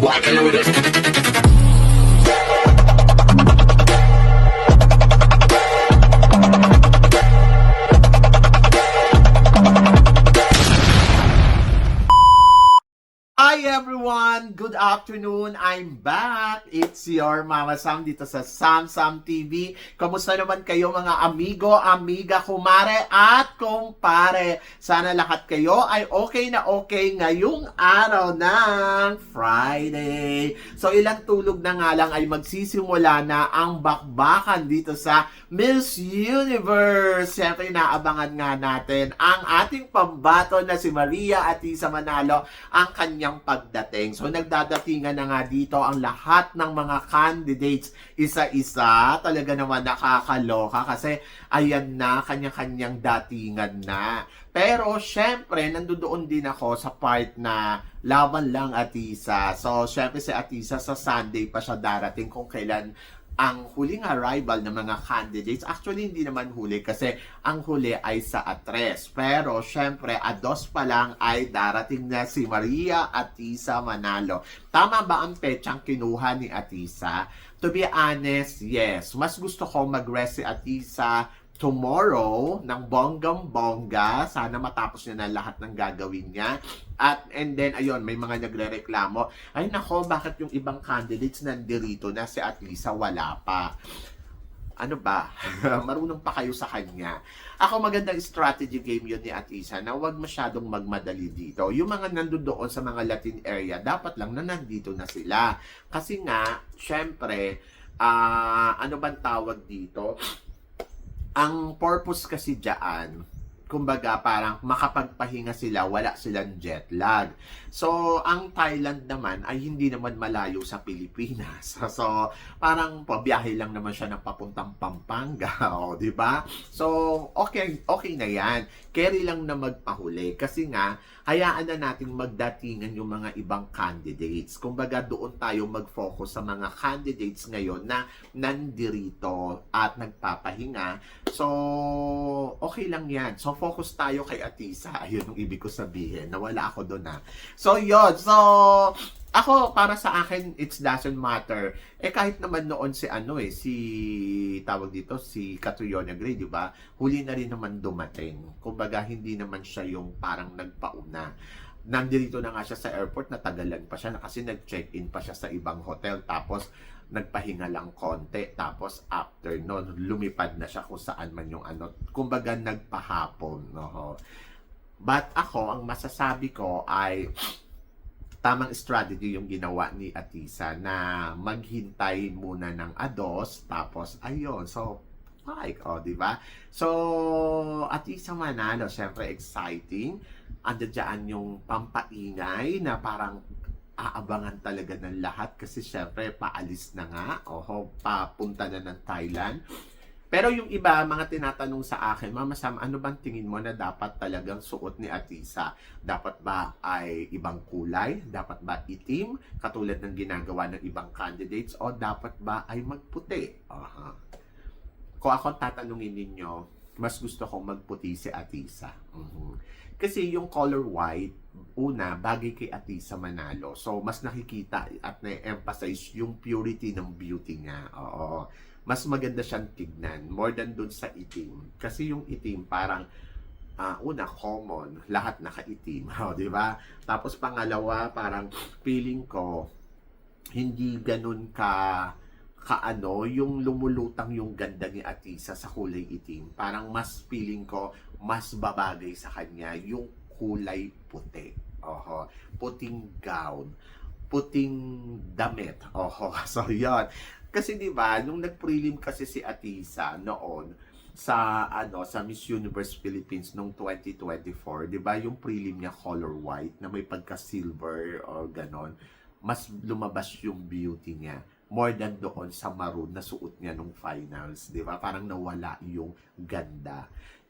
walking with it. Everyone! Good afternoon! I'm back! It's your Mama Sam dito sa Sam Sam TV. Kamusta naman kayo mga amigo, amiga, kumare at kumpare? Sana lahat kayo ay okay na okay ngayong araw ng Friday. So ilang tulog na nga lang ay magsisimula na ang bakbakan dito sa Miss Universe. Siyempre naabangan nga natin ang ating pambato na si Maria Atisa Manalo ang kanyang pagdating. So nagdadatingan na nga dito ang lahat ng mga candidates isa-isa. Talaga naman nakakaloka kasi ayan na, kanya-kanyang datingan na. Pero syempre, nandoon din ako sa part na laban lang Atisa. So syempre si Atisa sa Sunday pa siya darating kung kailan ang huling arrival ng mga candidates, actually hindi naman huli kasi ang huli ay sa atres. Pero syempre, ados pa lang ay darating na si Maria Atisa Manalo. Tama ba ang petsang kinuha ni Atisa? To be honest, yes. Mas gusto ko mag-rest si Atisa tomorrow ng bonggang-bongga. Sana matapos niya na lahat ng gagawin niya. At and then ayun, may mga nagrereklamo. Ay nako, bakit yung ibang candidates nandirito na si Atlisa wala pa? Ano ba? Marunong pa kayo sa kanya. Ako magandang strategy game yun ni Atisa na huwag masyadong magmadali dito. Yung mga nandun doon sa mga Latin area, dapat lang na nandito na sila. Kasi nga, syempre, ah ano bang tawag dito? Ang purpose kasi diyan, kumbaga parang makapagpahinga sila, wala silang jet lag. So, ang Thailand naman ay hindi naman malayo sa Pilipinas. So, parang pabiyahe lang naman siya ng papuntang Pampanga, o, di ba? So, okay, okay na yan. Carry lang na magpahuli kasi nga hayaan na nating magdatingan yung mga ibang candidates. Kumbaga doon tayo mag-focus sa mga candidates ngayon na nandirito at nagpapahinga. So, okay lang yan. So, focus tayo kay Atisa. Ayun yung ibig ko sabihin. Nawala ako doon ha. So, yun. So, ako, para sa akin, it doesn't matter. Eh, kahit naman noon si ano eh, si, tawag dito, si Catriona Gray, di ba? Huli na rin naman dumating. Kumbaga, hindi naman siya yung parang nagpauna. Nandito na nga siya sa airport, natagalan pa siya kasi nag-check-in pa siya sa ibang hotel. Tapos, nagpahinga lang konti. Tapos, after nun, lumipad na siya kung saan man yung ano. Kumbaga, nagpahapon. No? But ako, ang masasabi ko ay tamang strategy yung ginawa ni Atisa na maghintay muna ng ados tapos ayun so like oh di ba so Atisa Manalo syempre exciting andyan yung pampaingay na parang aabangan talaga ng lahat kasi syempre paalis na nga oho papunta na ng Thailand pero yung iba, mga tinatanong sa akin, Mama Sam, ano bang tingin mo na dapat talagang suot ni Atisa? Dapat ba ay ibang kulay? Dapat ba itim? Katulad ng ginagawa ng ibang candidates? O dapat ba ay magputi? Aha. Kung ako tatanungin ninyo, mas gusto kong magputi si Atisa. Mhm. Kasi yung color white, una, bagay kay Atisa Manalo. So, mas nakikita at na-emphasize yung purity ng beauty niya. Oo mas maganda siyang tignan more than dun sa itim. Kasi yung itim parang ah, una common, lahat nakaitim, oh, 'di ba? Tapos pangalawa, parang feeling ko hindi ganun ka kaano yung lumulutang yung ganda ni Atisa sa kulay itim. Parang mas feeling ko mas babagay sa kanya yung kulay puti. Oho, puting gown, puting damit. Oho, so 'yon. Kasi 'di ba, nung nag-prelim kasi si Atisa noon sa ano sa Miss Universe Philippines nung 2024, 'di ba, yung prelim niya color white na may pagka silver o ganon, mas lumabas yung beauty niya more than doon sa maroon na suot niya nung finals, 'di ba? Parang nawala yung ganda.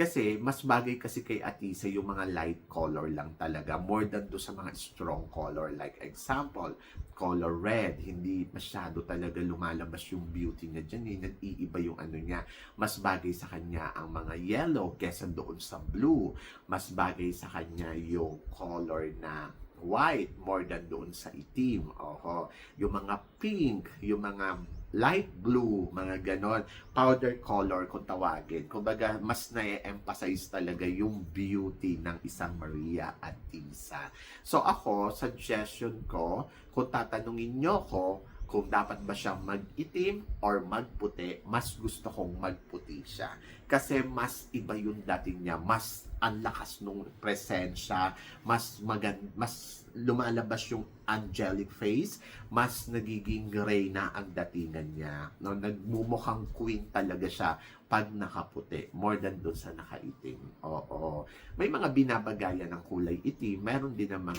Kasi mas bagay kasi kay Atisa yung mga light color lang talaga more than do sa mga strong color like example color red hindi masyado talaga lumalabas yung beauty niya dyan eh nag-iiba yung ano niya mas bagay sa kanya ang mga yellow kesa doon sa blue mas bagay sa kanya yung color na white more than doon sa itim. Oho. Yung mga pink, yung mga light blue, mga ganon, powder color kung tawagin. Kumbaga, mas na-emphasize talaga yung beauty ng isang Maria at Tisa. So ako, suggestion ko, kung tatanungin nyo ko, kung dapat ba siyang mag-itim or magputi, mas gusto kong magputi siya. Kasi mas iba yung dating niya, mas ang lakas nung presensya, mas magan mas lumalabas yung angelic face, mas nagiging gray na ang datingan niya. No, nagmumukhang queen talaga siya pag nakaputi, more than doon sa nakaitim. Oo. May mga binabagayan ng kulay itim, meron din namang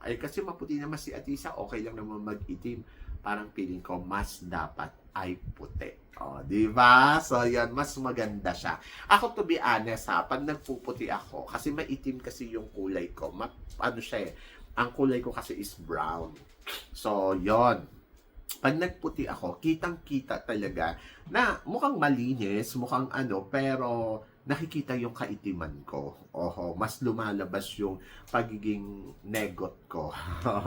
ay kasi maputi naman si Atisa, okay lang naman mag-itim. Parang feeling ko mas dapat ay puti. O, di ba? So, yan, mas maganda siya. Ako, to be honest, ha, pag nagpuputi ako, kasi maitim kasi yung kulay ko, ma, ano siya eh, ang kulay ko kasi is brown. So, yon pag nagputi ako, kitang-kita talaga na mukhang malinis, mukhang ano, pero nakikita yung kaitiman ko. Oho, mas lumalabas yung pagiging negot ko.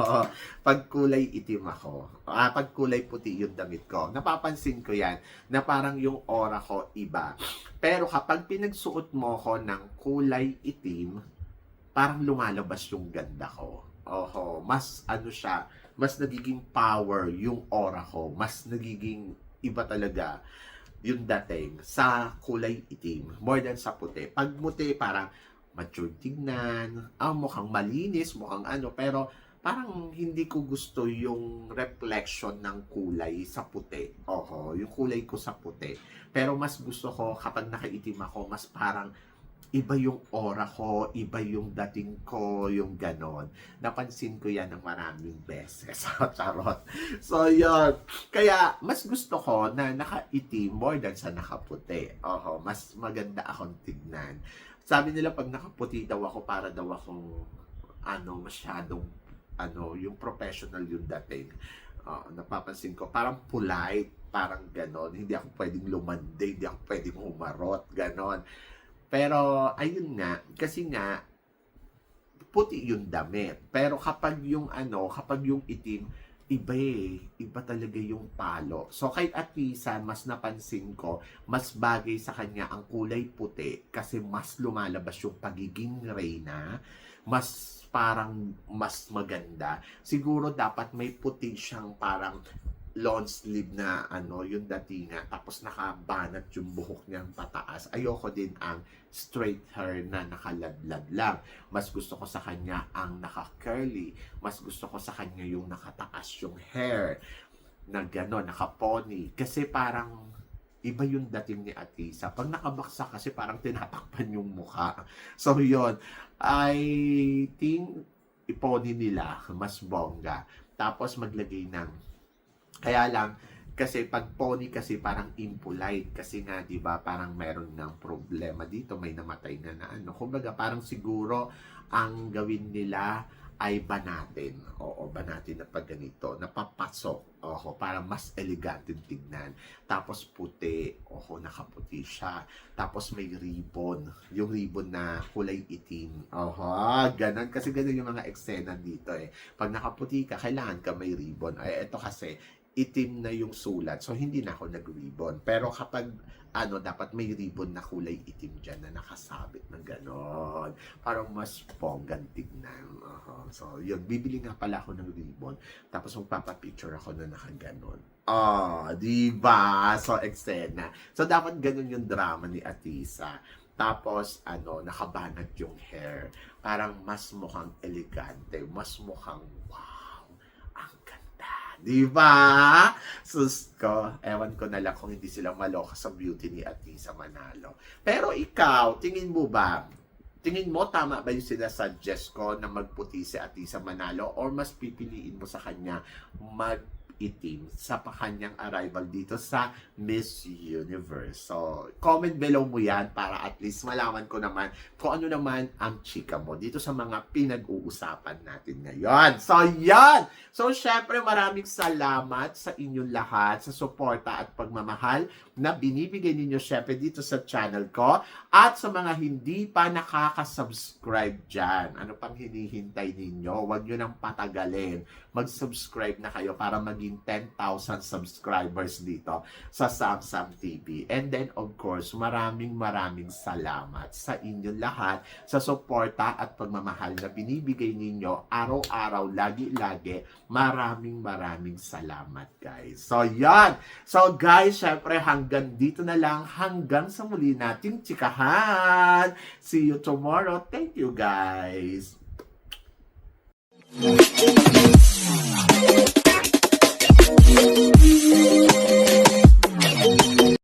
pag kulay itim ako, ah, pag kulay puti yung damit ko, napapansin ko yan na parang yung aura ko iba. Pero kapag pinagsuot mo ko ng kulay itim, parang lumalabas yung ganda ko. Oho, mas ano siya, mas nagiging power yung aura ko, mas nagiging iba talaga yung dating sa kulay itim more than sa puti. Pag muti, parang mature tignan, ah, mukhang malinis, mukhang ano, pero parang hindi ko gusto yung reflection ng kulay sa puti. Oho, yung kulay ko sa puti. Pero mas gusto ko kapag nakaitim ako, mas parang iba yung aura ko, iba yung dating ko, yung ganon. Napansin ko yan ng maraming beses. Charot. So, yun. Kaya, mas gusto ko na nakaitim more than sa nakaputi. Oho, mas maganda akong tignan. Sabi nila, pag nakaputi daw ako, para daw akong, ano, masyadong, ano, yung professional yung dating. Uh, napapansin ko, parang polite, parang ganon. Hindi ako pwedeng lumande, hindi ako pwedeng humarot, ganon. Pero, ayun nga, kasi nga, puti yung damit. Pero kapag yung ano, kapag yung itim, iba eh. Iba talaga yung palo. So, kay Atisa, mas napansin ko, mas bagay sa kanya ang kulay puti kasi mas lumalabas yung pagiging reyna. Mas parang mas maganda. Siguro dapat may puti siyang parang long sleeve na ano, yung datinga, tapos nakabanat yung buhok niyang pataas. Ayoko din ang straight hair na nakaladlad lang. Mas gusto ko sa kanya ang naka-curly. Mas gusto ko sa kanya yung nakataas yung hair na gano'n, naka-pony. Kasi parang iba yung dating ni Atisa. Pag nakabaksa kasi parang tinatakpan yung mukha. So yun, I think ipony nila, mas bongga. Tapos maglagay ng kaya lang, kasi pag pony kasi parang impolite kasi nga 'di ba? Parang meron ng problema dito may namatay na na ano. Kumbaga parang siguro ang gawin nila ay banatin. Oo banatin na pag ganito. Napapasok. Oho para mas elegante tignan. Tapos puti. Oho nakaputi siya. Tapos may ribbon. Yung ribbon na kulay itim. Oho ganun kasi ganun yung mga eksena dito eh. Pag nakaputi ka kailangan ka may ribbon. Ay ito kasi itim na yung sulat. So, hindi na ako nag-ribbon. Pero kapag, ano, dapat may ribbon na kulay itim dyan na nakasabit ng ganon. Parang mas ponggan tignan. Uh-huh. So, yun. Bibili nga pala ako ng ribbon. Tapos, magpapapicture ako na nakaganon. Oh, di ba? So, eksena. So, dapat ganun yung drama ni Atisa. Tapos, ano, nakabanat yung hair. Parang mas mukhang elegante. Mas mukhang. Di ba? Sus ko, ewan ko na lang kung hindi sila maloka sa beauty ni Atisa Manalo. Pero ikaw, tingin mo ba, tingin mo tama ba yung sinasuggest ko na magputi si Atisa Manalo or mas pipiliin mo sa kanya mag itim sa kanyang arrival dito sa Miss Universe. So, comment below mo yan para at least malaman ko naman kung ano naman ang chika mo dito sa mga pinag-uusapan natin ngayon. So, yan! So, syempre maraming salamat sa inyong lahat sa suporta at pagmamahal na binibigay ninyo syempre dito sa channel ko at sa mga hindi pa nakaka-subscribe dyan. Ano pang hinihintay ninyo? Huwag nyo nang patagalin. Mag-subscribe na kayo para maging 10,000 subscribers dito sa Samsam TV. And then, of course, maraming maraming salamat sa inyong lahat sa suporta at pagmamahal na binibigay ninyo araw-araw, lagi-lagi. Maraming maraming salamat, guys. So, yan. So, guys, syempre, hanggang dito na lang. Hanggang sa muli nating chikahan. See you tomorrow. Thank you, guys. Thank you. Thank you.